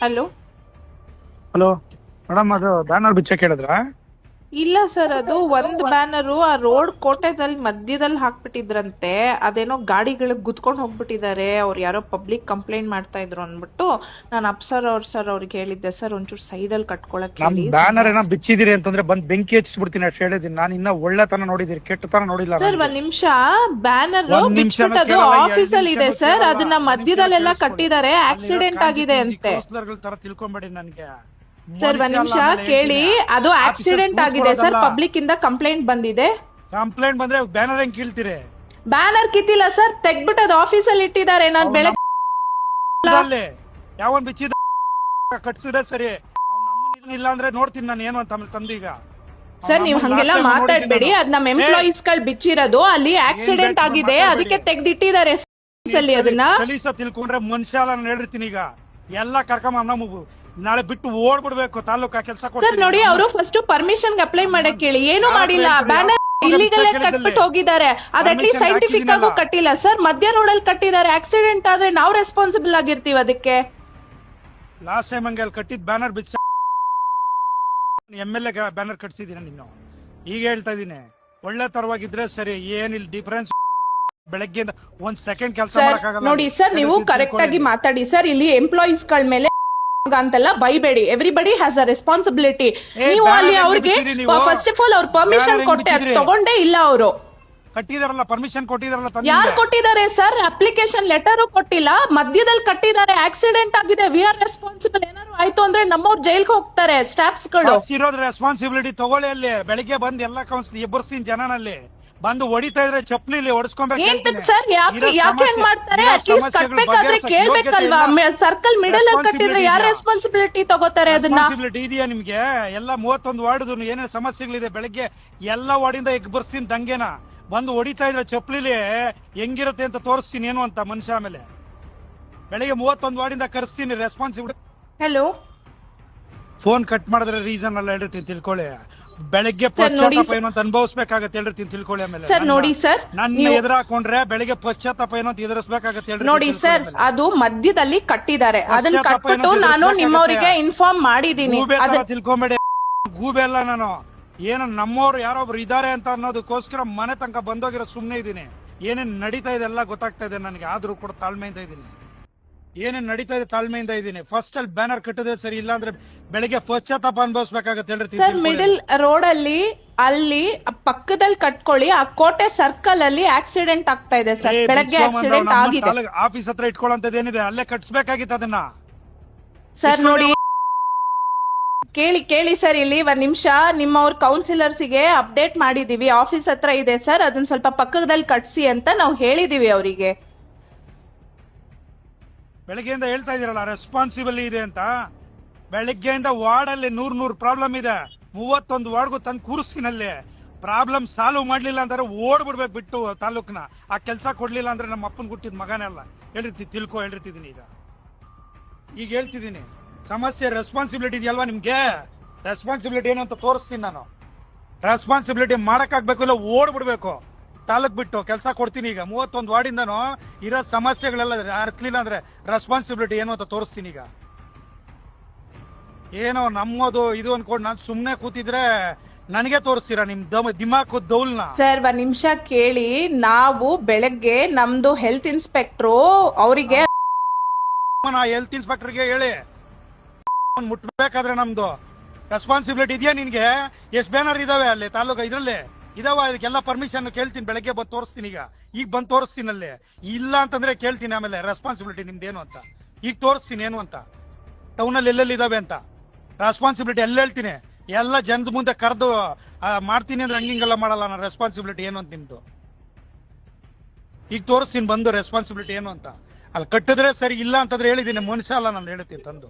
Hello hello madam ಅದು banner ಬಿಚ್ಚಕ್ಕೆ ಹೇಳಿದ್ರಾ? ಇಲ್ಲ ಸರ್ ಅದು ಒಂದ್ ಬ್ಯಾನರ್ ಆ ರೋಡ್ ಕೋಟೆದಲ್ಲಿ ಮಧ್ಯದಲ್ಲಿ ಹಾಕ್ಬಿಟ್ಟಿದ್ರಂತೆ ಅದೇನೋ ಗಾಡಿಗಳಿಗೆ ಗುದ್ಕೊಂಡು ಹೋಗ್ಬಿಟ್ಟಿದ್ದಾರೆ ಅವ್ರು ಯಾರೋ ಪಬ್ಲಿಕ್ ಕಂಪ್ಲೇಂಟ್ ಮಾಡ್ತಾ ಇದ್ರು ಅಂದ್ಬಿಟ್ಟು ನಾನು ಅಪ್ಸರ್ ಅವ್ರ ಸರ್ ಅವ್ರಿಗೆ ಹೇಳಿದ್ದೆ ಸರ್ ಒಂಚೂರು ಸೈಡಲ್ಲಿ ಕಟ್ಕೊಳಕ್ ನಮ್ ಹೇಳಿ ಬ್ಯಾನರ್ ಏನೋ ಬಿಚ್ಚಿದಿರಿ ಅಂತಂದ್ರೆ ಬಂದ್ ಬೆಂಕಿ ಹಚ್ಚಿಸ್ಬಿಡ್ತೀನಿ ಅಷ್ಟು ಹೇಳಿದೀನಿ ನಾನು ಇನ್ನ ಒಳ್ಳೆತನ ನೋಡಿದೀನಿ ಕೆಟ್ಟತನ ನೋಡಿಲ್ಲ ಸರ್. ಒಂದ್ ನಿಮಿಷ ಬ್ಯಾನರ್ ಒಂದ್ ನಿಮಿಷನೂ ಬಿಚ್ಬಿಟ್ಟು ಕೇಳಲ್ಲ, ಎರಡ್ ಆಫೀಸ್ ಅಲ್ಲಿ ಇದೆ ನಿಮಿಷನೂ ಸರ್ ಕೇಳಲ್ಲ, ಅದನ್ನ ಮಧ್ಯದಲ್ಲೆಲ್ಲ. ಕಟ್ಟಿದ್ದಾರೆ ಆಕ್ಸಿಡೆಂಟ್ ಆಗಿದೆ ಅಂತೆ ತರ ತಿಳ್ಕೊಂಬೇಡಿ ನನ್ಗೆ ಸರ್ ಒಂದ್ ನಿಮಿಷ ಕೇಳಿ. ಅದು ಆಕ್ಸಿಡೆಂಟ್ ಆಗಿದೆ ಸರ್ ಪಬ್ಲಿಕ್ ಇಂದ ಕಂಪ್ಲೇಂಟ್ ಬಂದಿದೆ. ಕಂಪ್ಲೇಂಟ್ ಬಂದ್ರೆ ಬ್ಯಾನರ್ ಹೆಂಗ್ ಕೀಳ್ತೀರಿ? ಬ್ಯಾನರ್ ಕಿತ್ತಿಲ್ಲ ಸರ್ ತೆಗ್ಬಿಟ್ಟು ಅದು ಆಫೀಸ್ ಅಲ್ಲಿ ಇಟ್ಟಿದ್ದಾರೆ. ನಾನು ಬೆಳಗ್ಗೆ ಯಾವನ್ ಬಿಚ್ಚಿದ ಕಟ್ಸಿದ್ರೆ ಸರಿ. ಇಲ್ಲ ಅಂದ್ರೆ ನೋಡ್ತೀನಿ ನಾನು ಏನು ಅಂತ ತಂದೀಗ ಸರ್ ನೀವು ಹಂಗೆಲ್ಲ ಮಾತಾಡ್ಬೇಡಿ. ಅದ್ ನಮ್ಮ ಎಂಪ್ಲಾಯೀಸ್ಗಳು ಬಿಚ್ಚಿರೋದು. ಅಲ್ಲಿ ಆಕ್ಸಿಡೆಂಟ್ ಆಗಿದೆ. ಅದಕ್ಕೆ ತೆಗ್ದಿಟ್ಟಿದ್ದಾರೆ ಅದನ್ನ. ಕಲೀಸ ತಿಳ್ಕೊಂಡ್ರೆ ಮನುಷ್ಯ ನಾನು ಹೇಳಿರ್ತೀನಿ ಈಗ. ಎಲ್ಲ ಕರ್ಕೊಂಬ ನಮ್ಮ ನಾಳೆ ಬಿಟ್ಟು ಓಡ್ಬಿಡ್ಬೇಕು ತಾಲೂಕಾ ಕೆಲಸ ಸರ್ ನೋಡಿ ಅವರು ಫಸ್ಟ್ ಪರ್ಮಿಷನ್ ಅಪ್ಲೈ ಮಾಡಕ್ ಕೇಳಿ. ಏನು ಮಾಡಿಲ್ಲ. ಬ್ಯಾನರ್ ಇಲ್ಲಿಗಲೇ ಕಟ್ಬಿಟ್ಟು ಹೋಗಿದ್ದಾರೆ. ಅದ್ ಅಟ್ಲೀಸ್ಟ್ ಸೈಂಟಿಫಿಕ್ ಆಗೂ ಕಟ್ಟಿಲ್ಲ. ಸರ್ ಮಧ್ಯ ರೋಡ್ ಅಲ್ಲಿ ಕಟ್ಟಿದ್ದಾರೆ. ಆಕ್ಸಿಡೆಂಟ್ ಆದ್ರೆ ನಾವು ರೆಸ್ಪಾನ್ಸಿಬಲ್ ಆಗಿರ್ತೀವಿ ಅದಕ್ಕೆ. ಲಾಸ್ಟ್ ಟೈಮ್ ಹಂಗೆ ಅಲ್ಲಿ ಕಟ್ಟಿದ್ ಬ್ಯಾನರ್ ಬಿಚ್ಚ ಎಂ ಎಲ್ ಎ ಬ್ಯಾನರ್ ಕಟ್ಸಿದೀನಿ ನೀನು ಈಗ ಹೇಳ್ತಾ ಇದೀನಿ ಒಳ್ಳೆ ತರವಾಗಿದ್ರೆ ಸರಿ ಏನಿಲ್ಲ ಡಿಫರೆನ್ಸ್ ಬೆಳಗ್ಗೆ ಒಂದ್ ಸೆಕೆಂಡ್ ಕೆಲಸ ನೋಡಿ ಸರ್ ನೀವು ಕರೆಕ್ಟ್ ಆಗಿ ಮಾತಾಡಿ. ಸರ್ ಇಲ್ಲಿ ಎಂಪ್ಲಾಯೀಸ್ಗಳ ಮೇಲೆ ಅಂತೆಲ್ಲ ಬೈಬೇಡಿ. ಎವ್ರಿಬಡಿ ಹ್ಯಾಸ್ ಅ ರೆಸ್ಪಾನ್ಸಿಬಿಲಿಟಿ ನೀವು ಅಲ್ಲಿ ಅವ್ರಿಗೆ ಫಸ್ಟ್ ಆಫ್ ಆಲ್ ಅವ್ರ ಪರ್ಮಿಷನ್ ಕೊಟ್ಟೆ ಅದ್ ತಗೊಂಡೇ ಇಲ್ಲ ಅವರು. ಕಟ್ಟಿದಾರಲ್ಲ ಪರ್ಮಿಷನ್ ಕೊಟ್ಟಿದಾರಲ್ಲ ಯಾರು ಕೊಟ್ಟಿದ್ದಾರೆ ಸರ್? ಅಪ್ಲಿಕೇಶನ್ ಲೆಟರ್ ಕೊಟ್ಟಿಲ್ಲ. ಮಧ್ಯದಲ್ಲಿ ಕಟ್ಟಿದ್ದಾರೆ. ಆಕ್ಸಿಡೆಂಟ್ ಆಗಿದೆ. ವಿ ಆರ್ ರೆಸ್ಪಾನ್ಸಿಬಲ್ ಏನಾದ್ರು ಆಯ್ತು ಅಂದ್ರೆ ನಮ್ಮವ್ರು ಜೈಲ್ಗೆ ಹೋಗ್ತಾರೆ ಸ್ಟಾಫ್ಸ್ಗಳು ಇರೋದ್ರ ರೆಸ್ಪಾನ್ಸಿಬಿಲಿಟಿ ತಗೊಳ್ಳಿ ಅಲ್ಲಿ. ಬೆಳಿಗ್ಗೆ ಬಂದ್ ಎಲ್ಲ ಕೌನ್ಸಿಲ್ ಎಬ್ಬರ್ಸ್ತೀನಿ ಜನನಲ್ಲಿ. ಬಂದು ಹೊಡಿತಾ ಇದ್ರೆ ಚಪ್ಪಲಿ ಹೊಡಿಸ್ಕೊಬೇಕು ಏಂತಕ್ ಸರ್ ಯಾಕೆ ಯಾಕೆ ಹೆಂಗ್ ಮಾಡ್ತಾರೆ? ಅಟ್ಲೀಸ್ಟ್ ಕಟ್ಬೇಕಾದ್ರೆ ಕೇಳ್ಬೇಕಲ್ವಾ? ಸರ್ಕಲ್ ಮಿಡಲ್ ಅಲ್ಲಿ ಕಟ್ಟಿದ್ರೆ ಯಾರು ರೆಸ್ಪಾನ್ಸಿಬಿಲಿಟಿ ತಗೋತಾರೆ ಅದನ್ನ? ರೆಸ್ಪಾನ್ಸಿಬಿಲಿಟಿ ಇದೆಯಾ ನಿಮ್ಗೆ? ಎಲ್ಲ ಮೂವತ್ತೊಂದು ವಾರ್ಡ್ ಏನೇನು ಸಮಸ್ಯೆಗಳಿದೆ? ಬೆಳಗ್ಗೆ ಎಲ್ಲ ವಾರ್ಡಿಂದ ಈಗ ಬರ್ಸ್ತೀನಿ ದಂಗೆನ. ಬಂದು ಹೊಡಿತಾ ಇದ್ರೆ ಚಪ್ಪಲಿಲಿ ಹೆಂಗಿರುತ್ತೆ ಅಂತ ತೋರಿಸ್ತೀನಿ ಏನು ಅಂತ ಮನುಷ್ಯ ಆಮೇಲೆ. ಬೆಳಿಗ್ಗೆ ಮೂವತ್ತೊಂದು ವಾರ್ಡಿಂದ ಕರೆಸ್ತೀನಿ ರೆಸ್ಪಾನ್ಸಿಬಿಲಿಟಿ ಹಲೋ ಫೋನ್ ಕಟ್ ಮಾಡಿದ್ರೆ ರೀಸನ್ ಎಲ್ಲ ಹೇಳಿರ್ತೀನಿ ತಿಳ್ಕೊಳ್ಳಿ. ಬೆಳಗ್ಗೆ ಪಶ್ಚಾತ್ತಾಪ ಏನಂತ ಏನು ಅಂತ ಅನುಭವಿಸ್ಬೇಕಾಗತ್ತೆ ಹೇಳ್ರಿ ತಿಳ್ಕೊಳ್ಳಿ ಆಮೇಲೆ ಸರ್ ನೋಡಿ ಸರ್ ನನ್ನ ಎದುರಾಕೊಂಡ್ರೆ ಎದುರು ಹಾಕೊಂಡ್ರೆ ಬೆಳಿಗ್ಗೆ ಪಶ್ಚಾತ್ತಾಪ ಏನು ಅಂತ ಎದುರಿಸ್ಬೇಕಾಗತ್ತೆ ಹೇಳ್ರಿ ನೋಡಿ ಸರ್ ಅದು ಮಧ್ಯದಲ್ಲಿ ಕಟ್ಟಿದ್ದಾರೆ. ಅದನ್ನ ಕಟ್ಬಿಟ್ಟು ನಾನು ನಿಮ್ಮವರಿಗೆ ಇನ್ಫಾರ್ಮ್ ಮಾಡಿದೀನಿ ತಿಳ್ಕೊಂಬೇಡಿ. ಗೂಬೆ ಅಲ್ಲ ನಾನು. ಏನು ನಮ್ಮವ್ರು ಯಾರೊಬ್ರು ಇದಾರೆ ಅಂತ ಅನ್ನೋದಕ್ಕೋಸ್ಕರ ಮನೆ ತನಕ ಬಂದೋಗಿರೋ ಸುಮ್ನೆ ಇದೀನಿ ಏನೇನ್ ನಡೀತಾ ಇದೆ ಎಲ್ಲ ಗೊತ್ತಾಗ್ತಾ ಇದೆ ನನಗೆ. ಆದ್ರೂ ಕೂಡ ತಾಳ್ಮೆಯಿಂದ ಇದೀನಿ ಏನೇನ್ ನಡೀತಾ ಇದೆ ತಾಳ್ಮೆಯಿಂದ ಇದೀನಿ ಫಸ್ಟ್ ಅಲ್ಲಿ ಬ್ಯಾನರ್ ಕಟ್ಟಿದ್ರೆ ಸರಿ ಇಲ್ಲ ಅಂದ್ರೆ ಬೆಳಿಗ್ಗೆ ಪಶ್ಚಾತ್ತಾಪ ಅನುಭವಿಸ್ಬೇಕಾಗತ್ತೆ ಹೇಳ್ರಿ ಸರ್ ಮಿಡಲ್ ರೋಡ್ ಅಲ್ಲಿ ಅಲ್ಲಿ ಪಕ್ಕದಲ್ಲಿ ಕಟ್ಕೊಳ್ಳಿ ಆ ಕೋಟೆ ಸರ್ಕಲ್ ಅಲ್ಲಿ ಆಕ್ಸಿಡೆಂಟ್ ಆಗ್ತಾ ಇದೆ ಸರ್ ಬೆಳಗ್ಗೆ ಆಕ್ಸಿಡೆಂಟ್ ಆಗಿದೆ. ಆಫೀಸ್ ಹತ್ರ ಇಟ್ಕೊಳ್ಳೋಂಥದ್ದು ಏನಿದೆ? ಅಲ್ಲೇ ಕಟ್ಸ್ಬೇಕಾಗಿತ್ತು ಅದನ್ನ. ಸರ್ ನೋಡಿ ಕೇಳಿ ಕೇಳಿ ಸರ್ ಇಲ್ಲಿ ಒಂದ್ ನಿಮಿಷ. ನಿಮ್ಮವ್ರ ಕೌನ್ಸಿಲರ್ಸ್ಗೆ ಅಪ್ಡೇಟ್ ಮಾಡಿದೀವಿ. ಆಫೀಸ್ ಹತ್ರ ಇದೆ ಸರ್ ಅದನ್ನ ಸ್ವಲ್ಪ ಪಕ್ಕದಲ್ಲಿ ಕಟ್ಸಿ ಅಂತ ನಾವು ಹೇಳಿದೀವಿ ಅವರಿಗೆ. ಬೆಳಗ್ಗೆಯಿಂದ ಹೇಳ್ತಾ ಇದೀರಲ್ಲ ರೆಸ್ಪಾನ್ಸಿಬಲ್ ಇದೆ ಅಂತ. ಬೆಳಗ್ಗೆಯಿಂದ ವಾರ್ಡ್ ಅಲ್ಲಿ ನೂರ್ ನೂರ್ ಪ್ರಾಬ್ಲಮ್ ಇದೆ. ಮೂವತ್ತೊಂದು ವಾರ್ಡ್ಗೂ ತಂದು ಕೂರಿಸ್ತೀನಲ್ಲಿ. ಪ್ರಾಬ್ಲಮ್ ಸಾಲ್ವ್ ಮಾಡ್ಲಿಲ್ಲ ಅಂದ್ರೆ ಓಡ್ಬಿಡ್ಬೇಕು ಬಿಟ್ಟು ತಾಲೂಕ್ನ. ಆ ಕೆಲಸ ಕೊಡ್ಲಿಲ್ಲ ಅಂದ್ರೆ ನಮ್ಮ ಅಪ್ಪನ ಹುಟ್ಟಿದ ಮಗನೆಲ್ಲ ಹೇಳಿರ್ತಿ ತಿಳ್ಕೊ ಹೇಳಿರ್ತಿದೀನಿ ಈಗ. ಈಗ ಹೇಳ್ತಿದ್ದೀನಿ. ಸಮಸ್ಯೆ ರೆಸ್ಪಾನ್ಸಿಬಿಲಿಟಿ ಇದೆಯಲ್ವಾ ನಿಮ್ಗೆ? ರೆಸ್ಪಾನ್ಸಿಬಿಲಿಟಿ ಏನು ಅಂತ ತೋರಿಸ್ತೀನಿ ನಾನು. ರೆಸ್ಪಾನ್ಸಿಬಿಲಿಟಿ ಮಾಡಕ್ಕಾಗ್ಬೇಕು ಇಲ್ಲ, ಓಡ್ಬಿಡ್ಬೇಕು. ತಾಲೂಕ್ ಬಿಟ್ಟು ಕೆಲಸ ಕೊಡ್ತೀನಿ ಈಗ. ಮೂವತ್ತೊಂದು ವಾರ್ಡಿಂದನು ಇರೋ ಸಮಸ್ಯೆಗಳೆಲ್ಲ ಅರ್ಥಲಿಲ್ಲ ಅಂದ್ರೆ ರೆಸ್ಪಾನ್ಸಿಬಿಲಿಟಿ ಏನು ಅಂತ ತೋರಿಸ್ತೀನಿ ಈಗ. ಏನೋ ನಮ್ಮದು ಇದು ಅನ್ಕೊಂಡು ನಾನು ಸುಮ್ನೆ ಕೂತಿದ್ರೆ ನನಗೆ ತೋರಿಸ್ತೀರಾ ನಿಮ್ ದಮ ದಿಮಾಕು ದೌಲ್ನ? ಸರ್ ಒಂದ್ ನಿಮಿಷ ಕೇಳಿ. ನಾವು ಬೆಳಗ್ಗೆ ನಮ್ದು ಹೆಲ್ತ್ ಇನ್ಸ್ಪೆಕ್ಟ್ರು ಅವರಿಗೆ ನಾ ಹೆಲ್ತ್ ಇನ್ಸ್ಪೆಕ್ಟರ್ಗೆ ಹೇಳಿ. ಅವ್ನ್ ಮುಟ್ಬೇಕಾದ್ರೆ ನಮ್ದು. ರೆಸ್ಪಾನ್ಸಿಬಿಲಿಟಿ ಇದೆಯಾ ನಿನ್ಗೆ? ಎಷ್ಟ್ ಬ್ಯಾನರ್ ಇದಾವೆ ಅಲ್ಲಿ ತಾಲೂಕು ಇದ್ರಲ್ಲಿ ಇದಾವ? ಇದಕ್ಕೆಲ್ಲ ಪರ್ಮಿಷನ್ ಕೇಳ್ತೀನಿ. ಬೆಳಗ್ಗೆ ಬಂದು ತೋರಿಸ್ತೀನಿ ಈಗ. ಈಗ ಬಂದು ತೋರಿಸ್ತೀನಿ ಅಲ್ಲಿ. ಇಲ್ಲ ಅಂತಂದ್ರೆ ಕೇಳ್ತೀನಿ ಆಮೇಲೆ. ರೆಸ್ಪಾನ್ಸಿಬಿಲಿಟಿ ನಿಮ್ದೇನು ಅಂತ. ಈಗ ತೋರಿಸ್ತೀನಿ ಏನು ಅಂತ. ಟೌನಲ್ಲಿ ಎಲ್ಲೆಲ್ಲಿ ಇದಾವೆ ಅಂತ. ರೆಸ್ಪಾನ್ಸಿಬಿಲಿಟಿ ಎಲ್ಲ ಹೇಳ್ತೀನಿ. ಎಲ್ಲ ಜನದ ಮುಂದೆ ಕರೆದು ಮಾಡ್ತೀನಿ ಅಂದ್ರೆ ಹಂಗಿಂಗೆಲ್ಲ ಮಾಡಲ್ಲ ನಾನು. ರೆಸ್ಪಾನ್ಸಿಬಿಲಿಟಿ ಏನು ಅಂತ ನಿಮ್ದು? ಈಗ ತೋರಿಸ್ತೀನಿ ಬಂದು ರೆಸ್ಪಾನ್ಸಿಬಿಲಿಟಿ ಏನು ಅಂತ. ಅಲ್ಲಿ ಕಟ್ಟಿದ್ರೆ ಸರಿ ಇಲ್ಲ ಅಂತಂದ್ರೆ ಹೇಳಿದ್ದೀನಿ. ಮನುಷ್ಯ ಅಲ್ಲ ನಾನು ಹೇಳ್ತೀನಿ ತಂದು.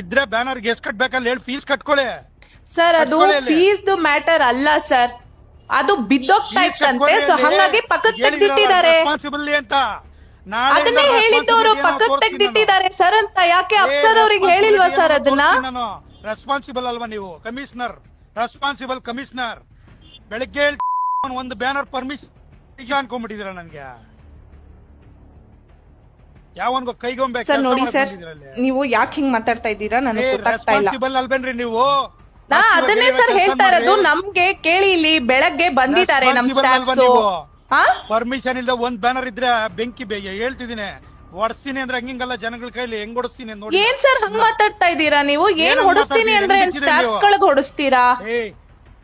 ಇದ್ರೆ ಬ್ಯಾನರ್ಗೆ ಎಷ್ಟು ಕಟ್ಬೇಕಲ್ಲ ಹೇಳಿ ಫೀಸ್ ಕಟ್ಕೊಳ್ಳಿ. ಸರ್ ಅದು. ಫೀಸ್ ಮ್ಯಾಟರ್ ಅಲ್ಲ ಸರ್ ಅದು ಬಿದ್ದೋಗ್ತಾ ಇತ್ತಂತೆ ಸೊ. ಹಂಗಾಗಿ ಪಕ್ಕಕ್ಕೆ ತೆಗೆದಿಟ್ಟಿದ್ದಾರೆ. ರೆಸ್ಪಾನ್ಸಿಬಿಲಿಟಿ ಅಂತ. ಅದನ್ನೇ ಹೇಳಿದ್ದವರು ಪಕ್ಕಕ್ಕೆ ತೆಗೆದಿಟ್ಟಿದ್ದಾರೆ ಸರ್ ಅಂತ ಯಾಕೆ ಅಪ್ಸರ್ ಅವ್ರಿಗೆ ಹೇಳಿಲ್ವಾ ಸರ್ ಅದನ್ನ? ನಾನು ರೆಸ್ಪಾನ್ಸಿಬಲ್ ಅಲ್ವಾ ನೀವು? ಕಮಿಷನರ್ ರೆಸ್ಪಾನ್ಸಿಬಲ್ ಕಮಿಷನರ್ ಬೆಳಿಗ್ಗೆ ಒಂದು ಬ್ಯಾನರ್ ಪರ್ಮಿಷನ್ ಅನ್ಕೊಂಡ್ಬಿಟ್ಟಿದ್ರ ನನ್ಗೆ. ಯಾವನ್ಗೋ ಕೈಗೊಂಬೆ ಸರ್ ನೋಡಿ ಸರ್ ನೀವು ಯಾಕೆ ಹಿಂಗ್ ಮಾತಾಡ್ತಾ ಇದ್ದೀರಾ? ನನಗೆ ಗೊತ್ತಾಗ್ತಾ ಇಲ್ಲ. ರೆಸ್ಪಾನ್ಸಿಬಲ್ ಅಲ್ವೇನ್ರಿ ನೀವು? ಅದನ್ನೇ ಸರ್ ಹೇಳ್ತಾ ಇರೋದು. ನಮ್ಗೆ ಕೇಳಿ ಇಲ್ಲಿ ಬೆಳಗ್ಗೆ ಬಂದಿದ್ದಾರೆ ನಮ್ ಸ್ಟಾಫ್ಸ್ ಪರ್ಮಿಷನ್ ಇಲ್ದ ಒಂದ್ ಬ್ಯಾನರ್ ಇದ್ರೆ ಬೆಂಕಿ ಬೇಗ ಹೇಳ್ತಿದ್ದೀನಿ. ಹೊಡ್ಸ್ತೀನಿ ಅಂದ್ರೆ ಹಂಗಿಂಗಲ್ಲ ಜನಗಳ ಕೈಲಿ ಹೆಂಗ್ ಹೊಡಿಸ್ತೀನಿ ನೋಡಿ. ಏನ್ ಸರ್ ಹಂಗ್ ಮಾತಾಡ್ತಾ ಇದ್ದೀರಾ ನೀವು? ಏನ್ ಹೊಡಿಸ್ತೀನಿ ಅಂದ್ರೆ ಸ್ಟಾಫ್ಸ್ ಗಳಿಗೆ ಹೊಡಿಸ್ತೀರಾ? ಕೆಲಸ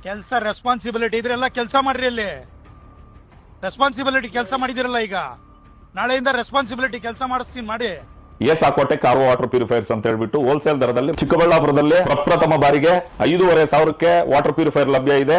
ಕೆಲ್ಸ ರೆಸ್ಪಾನ್ಸಿಬಿಲಿಟಿ ಇದ್ರೆಲ್ಲ ಕೆಲಸ ಮಾಡ್ರಿ ಅಲ್ಲಿ. ರೆಸ್ಪಾನ್ಸಿಬಿಲಿಟಿ ಕೆಲಸ ಮಾಡಿದಿರಲ್ಲ ಈಗ. ನಾಳೆಯಿಂದ ರೆಸ್ಪಾನ್ಸಿಬಿಲಿಟಿ ಕೆಲಸ ಮಾಡಿಸ್ತೀನಿ ಮಾಡಿ. ಎಸ್ ಹಾಕೋಟೆ ಕಾರ್ ವಾಟರ್ ಪ್ಯೂರಿಫೈರ್ಸ್ ಅಂತ ಹೇಳ್ಬಿಟ್ಟು ಹೋಲ್ಸೇಲ್ ದರದಲ್ಲಿ ಚಿಕ್ಕಬಳ್ಳಾಪುರದಲ್ಲಿ ಪ್ರಪ್ರಥಮ ಬಾರಿಗೆ ಐದೂವರೆ ಸಾವಿರಕ್ಕೆ ವಾಟರ್ ಪ್ಯೂರಿಫೈರ್ ಲಭ್ಯ ಇದೆ.